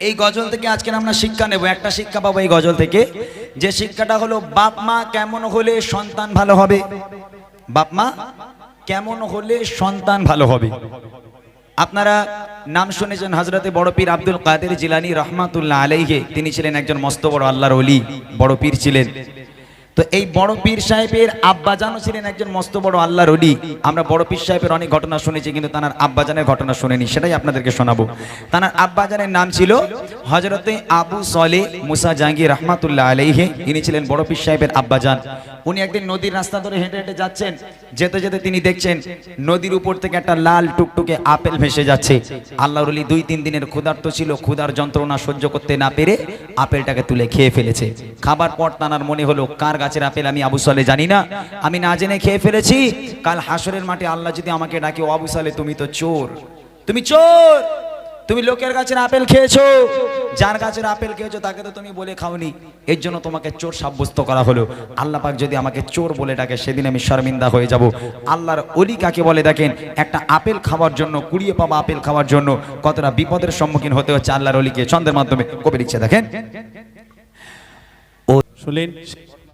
এই গজল থেকে আজকে আমরা শিক্ষা নেব। একটা শিক্ষা পাবো এই গজল থেকে। যে শিক্ষাটা হলো, বাপ মা কেমন হলে সন্তান ভালো হবে? বাপ মা কেমন হলে সন্তান ভালো হবে? আপনারা নাম শুনেছেন হাজরতে বড় পীর আব্দুল কাদের জিলানি রহমাতুল্লাহ আলাইহে। তিনি ছিলেন একজন মস্ত বড় আল্লাহর অলি বড় পীর ছিলেন। তো এই বড় পীর সাহেবের আব্বাজানও ছিলেন একজন মস্ত বড় আল্লাহ রলি আমরা বড় পীর সাহেবের অনেক ঘটনা শুনেছি, কিন্তু তার আব্বাজানের ঘটনা শুনিনি, সেটাই আপনাদেরকে শোনাবো। তার আব্বাজানের নাম ছিল হজরতে আবু সলে মুসা জাহাঙ্গীর রহমাতুল্লাহ আলাইহে, ইনি ছিলেন বড় পীর সাহেবের আব্বাজান। উনি একদিন নদীর রাস্তা ধরে হেঁটে হেঁটে যাচ্ছেন, যেতে যেতে তিনি দেখছেন নদীর উপর থেকে একটা লাল টুকটুকে আপেল ভেসে যাচ্ছে। আল্লাহ রলি দুই তিন দিনের ক্ষুধার্ত ছিল, ক্ষুধার যন্ত্রণা সহ্য করতে না পেরে আপেলটাকে তুলে খেয়ে ফেলেছে। খাবার পর তানার মনে হলো, কার গাছের আপেল আমি আবু সালে জানি না? আমি না জেনে খেয়ে ফেলেছি, কাল হাসরের মাঠে আল্লাহ যদি আমাকে ডাকে আবু সালে, তুমি তো চোর। তুমি চোর! তুমি লোকের গাছের আপেল খেয়েছো? যার গাছের আপেল খেয়েছো, তাকে তো তুমি বলে খাওনি। এর জন্য তোমাকে চোর সাব্যস্ত করা হলো। আল্লাহ পাক যদি আমাকে চোর বলে ডাকে, সেদিন আমি শর্মিন্দা হয়ে যাব। আল্লাহর অলি কাকে বলে দেখেন? একটা আপেল খাওয়ার জন্য, কুড়িয়ে পাওয়া আপেল খাওয়ার জন্য কতটা বিপদের সম্মুখীন হতে হচ্ছে আল্লাহর অলিকে ছন্দের মাধ্যমে কবি লিখছে, দেখেন? শুনলেন